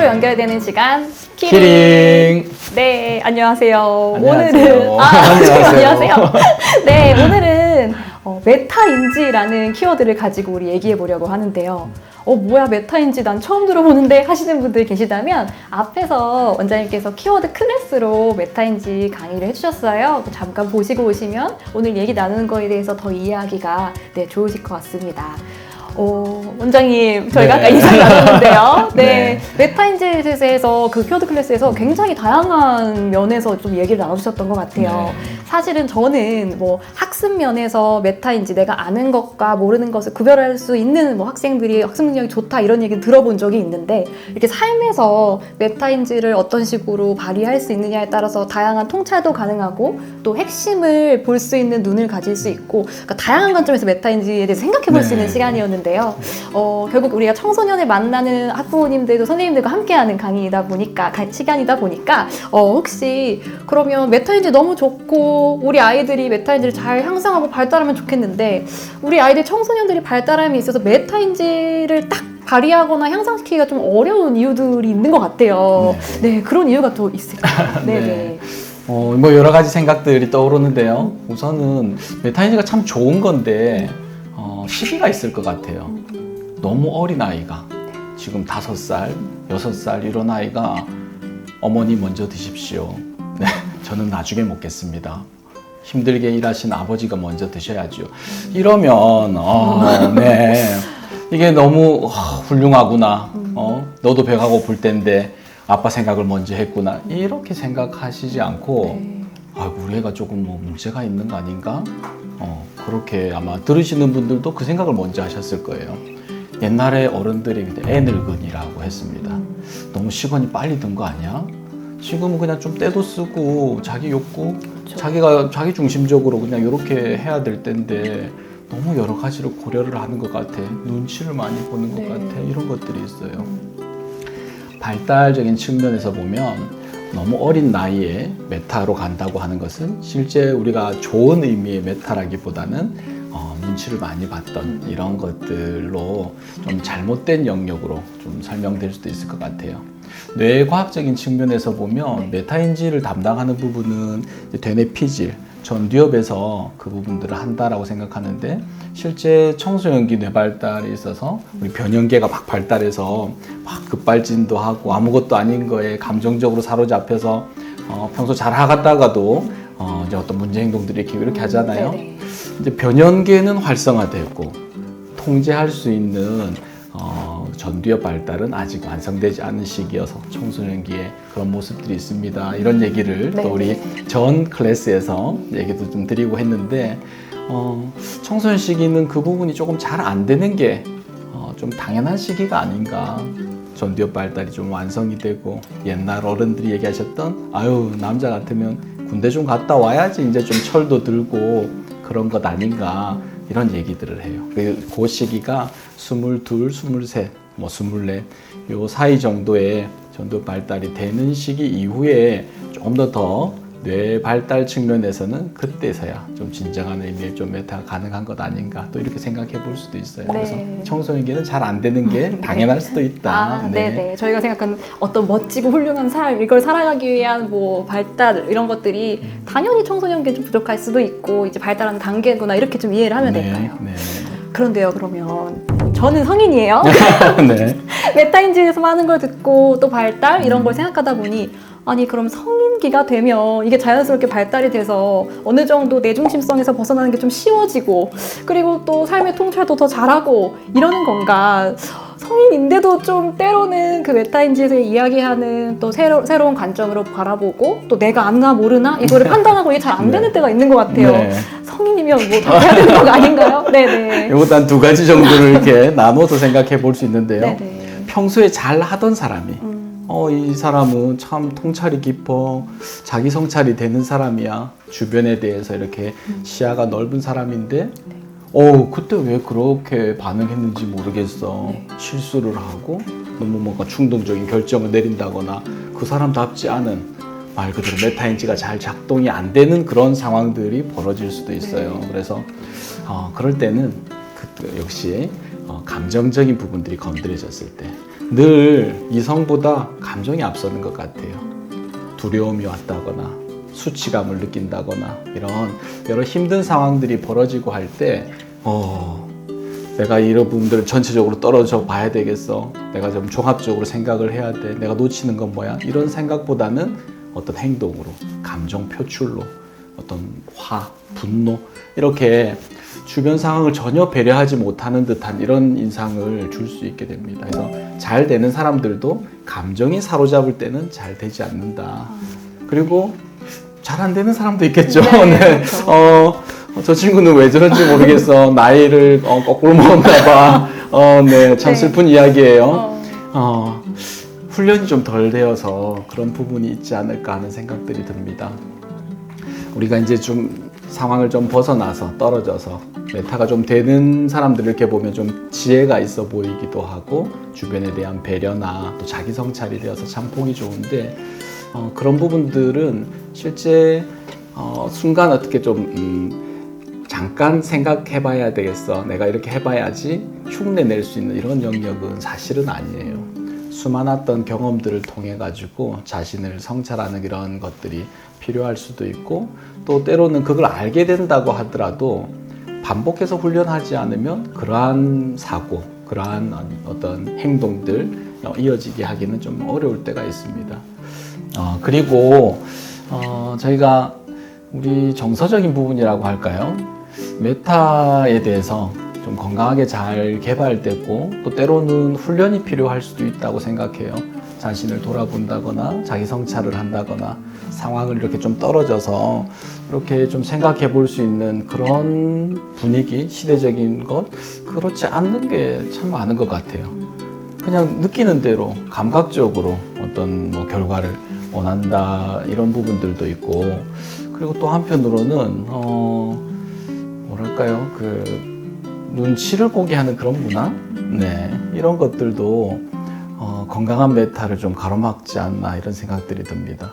서로 연결되는 시간 키링. 키링. 네, 안녕하세요. 안녕하세요. 오늘은 아, 안녕하세요. 안녕하세요. 네, 오늘은 어, 메타인지라는 키워드를 가지고 우리 얘기해 보려고 하는데요. 어, 뭐야, 메타인지 난 처음 들어보는데 하시는 분들 계시다면 앞에서 원장님께서 키워드 클래스로 메타인지 강의를 해주셨어요. 잠깐 보시고 오시면 오늘 얘기 나누는 거에 대해서 더 이해하기가 네, 좋으실 것 같습니다. 어, 원장님, 저희가 네. 아까 인사 나눴는데요. 네. 네. 메타인지에서 그 키워드 클래스에서 굉장히 다양한 면에서 좀 얘기를 나눠주셨던 것 같아요. 네. 사실은 저는 뭐 학습 면에서 메타인지 내가 아는 것과 모르는 것을 구별할 수 있는 뭐 학생들이 학습 능력이 좋다 이런 얘기 들어본 적이 있는데 이렇게 삶에서 메타인지를 어떤 식으로 발휘할 수 있느냐에 따라서 다양한 통찰도 가능하고 또 핵심을 볼 수 있는 눈을 가질 수 있고 그러니까 다양한 관점에서 메타인지에 대해서 생각해 볼수 네. 있는 시간이었는데 요. 어, 결국 우리가 청소년을 만나는 학부모님들도 선생님들과 함께하는 강의이다 보니까 가- 시간이다 보니까 어, 혹시 그러면 메타인지 너무 좋고 우리 아이들이 메타인지를 잘 향상하고 발달하면 좋겠는데 우리 아이들 청소년들이 발달함에 있어서 메타인지를 딱 발휘하거나 향상시키기가 좀 어려운 이유들이 있는 것 같아요. 네, 그런 이유가 또 있을까요? 네, 네. 네. 어, 뭐 여러 가지 생각들이 떠오르는데요. 우선은 메타인지가 참 좋은 건데 어, 시기가 있을 것 같아요. 너무 어린 아이가 지금 다섯 살, 여섯 살 이런 아이가 어머니 먼저 드십시오. 네, 저는 나중에 먹겠습니다. 힘들게 일하신 아버지가 먼저 드셔야죠. 이러면 어, 네 이게 너무 어, 훌륭하구나. 어, 너도 배가 고플 텐데 아빠 생각을 먼저 했구나. 이렇게 생각하시지 않고 네. 아, 우리 애가 조금 뭐 문제가 있는 거 아닌가? 어, 그렇게 아마 들으시는 분들도 그 생각을 먼저 하셨을 거예요. 옛날에 어른들이 그때 애늙은이라고 했습니다. 너무 시간이 빨리 든 거 아니야? 지금은 그냥 좀 때도 쓰고 자기 욕구, 자기가 자기 중심적으로 그냥 이렇게 해야 될 텐데 너무 여러 가지로 고려를 하는 것 같아. 눈치를 많이 보는 것 네. 같아. 이런 것들이 있어요. 발달적인 측면에서 보면 너무 어린 나이에 메타로 간다고 하는 것은 실제 우리가 좋은 의미의 메타라기보다는 어, 눈치를 많이 봤던 이런 것들로 좀 잘못된 영역으로 좀 설명될 수도 있을 것 같아요. 뇌과학적인 측면에서 보면 메타인지를 담당하는 부분은 되뇌 피질, 전두엽에서 그 부분들을 한다라고 생각하는데 실제 청소년기 뇌발달에 있어서 우리 변형계가 막 발달해서 막 급발진도 하고 아무것도 아닌 거에 감정적으로 사로잡혀서 어, 평소 잘 하다가도 어, 이제 어떤 문제 행동들이 이렇게 이렇게 하잖아요. 네네. 이제 변형계는 활성화되고 통제할 수 있는 어, 전두엽 발달은 아직 완성되지 않은 시기여서 청소년기에 그런 모습들이 있습니다. 이런 얘기를 네. 또 우리 전 클래스에서 얘기도 좀 드리고 했는데 어, 청소년 시기는 그 부분이 조금 잘 안 되는 게 어, 좀 당연한 시기가 아닌가. 전두엽 발달이 좀 완성이 되고 옛날 어른들이 얘기하셨던 아유 남자 같으면 군대 좀 갔다 와야지 이제 좀 철도 들고 그런 것 아닌가 이런 얘기들을 해요. 그, 그 시기가 스물둘, 스물셋, 뭐 스물넷 요 사이 정도의 전두 발달이 되는 시기 이후에 좀더더 뇌 발달 측면에서는 그때서야 좀 진정한 의미의 좀 메타가 가능한 것 아닌가 또 이렇게 생각해 볼 수도 있어요. 네. 그래서 청소년기는 잘 안 되는 게 당연할 수도 있다. 아, 네. 네 저희가 생각하는 어떤 멋지고 훌륭한 삶, 이걸 살아가기 위한 뭐 발달 이런 것들이 당연히 청소년기는 좀 부족할 수도 있고 이제 발달하는 단계구나 이렇게 좀 이해를 하면 될까요? 네, 그런데요, 그러면 저는 성인이에요. 네. 네. 메타인지에서 많은 걸 듣고 또 발달 이런 걸 생각하다 보니 아니 그럼 성인기가 되면 이게 자연스럽게 발달이 돼서 어느 정도 내 중심성에서 벗어나는 게 좀 쉬워지고 그리고 또 삶의 통찰도 더 잘하고 이러는 건가 성인인데도 좀 때로는 그 메타인지에서 이야기하는 또 새로, 새로운 관점으로 바라보고 또 내가 안나 모르나 이거를 판단하고 이게 잘 안 되는 네. 때가 있는 것 같아요 네. 성인이면 뭐다 해야 되는 거 아닌가요? 네네 이것도 한 두 가지 정도를 이렇게 나눠서 생각해 볼 수 있는데요. 네네 평소에 잘 하던 사람이 음, 어, 이 사람은 참 통찰이 깊어. 자기 성찰이 되는 사람이야. 주변에 대해서 이렇게 시야가 넓은 사람인데, 어, 그때 왜 그렇게 반응했는지 모르겠어. 네. 실수를 하고, 너무 뭔가 충동적인 결정을 내린다거나, 그 사람답지 않은 말 그대로 메타인지가 잘 작동이 안 되는 그런 상황들이 벌어질 수도 있어요. 그래서, 어, 그럴 때는 그, 역시 어, 감정적인 부분들이 건드려졌을 때 늘 이성보다 감정이 앞서는 것 같아요. 두려움이 왔다거나 수치감을 느낀다거나 이런 여러 힘든 상황들이 벌어지고 할 때 어, 내가 이런 부분들을 전체적으로 떨어져 봐야 되겠어. 내가 좀 종합적으로 생각을 해야 돼. 내가 놓치는 건 뭐야? 이런 생각보다는 어떤 행동으로, 감정 표출로, 어떤 화, 분노 이렇게 주변 상황을 전혀 배려하지 못하는 듯한 이런 인상을 줄 수 있게 됩니다. 그래서 잘 되는 사람들도 감정이 사로잡을 때는 잘 되지 않는다. 그리고 잘 안 되는 사람도 있겠죠. 네, 네. 그렇죠. 어, 저 친구는 왜 저런지 모르겠어. 나이를 어, 거꾸로 먹었나 봐. 어, 네. 참 네. 슬픈 이야기예요. 어. 어, 훈련이 좀 덜 되어서 그런 부분이 있지 않을까 하는 생각들이 듭니다. 우리가 이제 좀 상황을 좀 벗어나서 떨어져서 메타가 좀 되는 사람들을 이렇게 보면 좀 지혜가 있어 보이기도 하고 주변에 대한 배려나 또 자기 성찰이 되어서 참 보기 좋은데 어, 그런 부분들은 실제 어, 순간 어떻게 좀 음, 잠깐 생각해봐야 되겠어. 내가 이렇게 해봐야지 흉내 낼 수 있는 이런 영역은 사실은 아니에요. 수많았던 경험들을 통해 가지고 자신을 성찰하는 이런 것들이 필요할 수도 있고 또 때로는 그걸 알게 된다고 하더라도 반복해서 훈련하지 않으면 그러한 사고, 그러한 어떤 행동들 어, 이어지게 하기는 좀 어려울 때가 있습니다. 어, 그리고 어, 저희가 우리 정서적인 부분이라고 할까요? 메타에 대해서 좀 건강하게 잘 개발됐고 또 때로는 훈련이 필요할 수도 있다고 생각해요. 자신을 돌아본다거나 자기 성찰을 한다거나 상황을 이렇게 좀 떨어져서 이렇게 좀 생각해 볼 수 있는 그런 분위기, 시대적인 것 그렇지 않는 게 참 많은 것 같아요. 그냥 느끼는 대로 감각적으로 어떤 뭐 결과를 원한다 이런 부분들도 있고 그리고 또 한편으로는 어 뭐랄까요 그 눈치를 보게 하는 그런 문화 네. 이런 것들도 어, 건강한 메타를 좀 가로막지 않나 이런 생각들이 듭니다.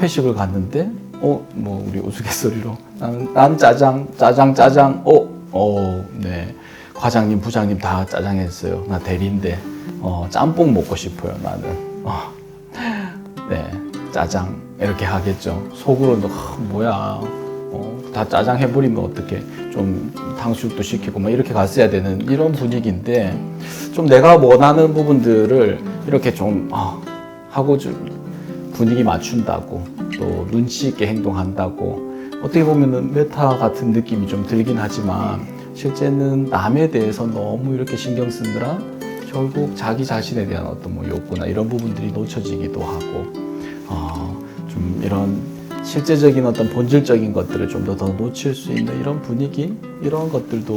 회식을 갔는데 어 뭐 우리 우스갯소리로 나는 난 짜장 짜장 짜장 어 어 네. 과장님 부장님 다 짜장 했어요. 나 대리인데 어 짬뽕 먹고 싶어요 나는. 어. 네, 짜장 이렇게 하겠죠. 속으로는 아, 뭐야, 어, 다 짜장 해버리면 어떻게 좀 탕수육도 시키고 막 이렇게 갔어야 되는 이런 분위기인데 좀 내가 원하는 부분들을 이렇게 좀 아, 하고 좀 분위기 맞춘다고 또 눈치 있게 행동한다고. 어떻게 보면은 메타 같은 느낌이 좀 들긴 하지만 실제는 남에 대해서 너무 이렇게 신경 쓰느라 결국 자기 자신에 대한 어떤 뭐 욕구나 이런 부분들이 놓쳐지기도 하고 어, 좀 이런 실제적인 어떤 본질적인 것들을 좀 더 더 놓칠 수 있는 이런 분위기 이런 것들도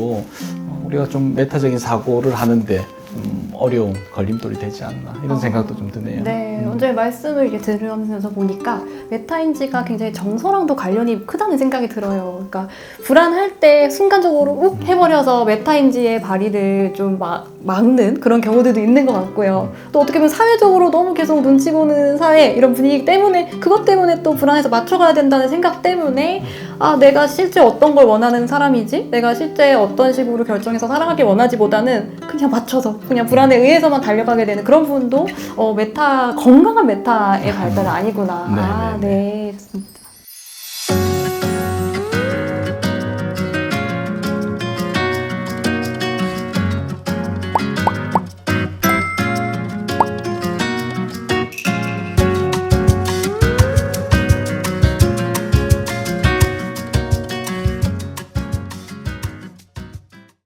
어, 우리가 좀 메타적인 사고를 하는데 음, 어려운 걸림돌이 되지 않나 이런 어. 생각도 좀 드네요. 네, 음. 언제 말씀을 이렇게 들으면서 보니까 메타인지가 굉장히 정서랑도 관련이 크다는 생각이 들어요. 그러니까 불안할 때 순간적으로 욱 해버려서 메타인지의 발휘를 좀 막, 막는 그런 경우들도 있는 것 같고요. 또 어떻게 보면 사회적으로 너무 계속 눈치 보는 사회 이런 분위기 때문에 그것 때문에 또 불안해서 맞춰가야 된다는 생각 때문에 아 내가 실제 어떤 걸 원하는 사람이지 내가 실제 어떤 식으로 결정해서 살아가길 원하지보다는 그냥 맞춰서 그냥 불안에 의해서만 달려가게 되는 그런 부분도 어, 메타 건강한 메타의 발달은 아니구나. 네, 아, 네, 네.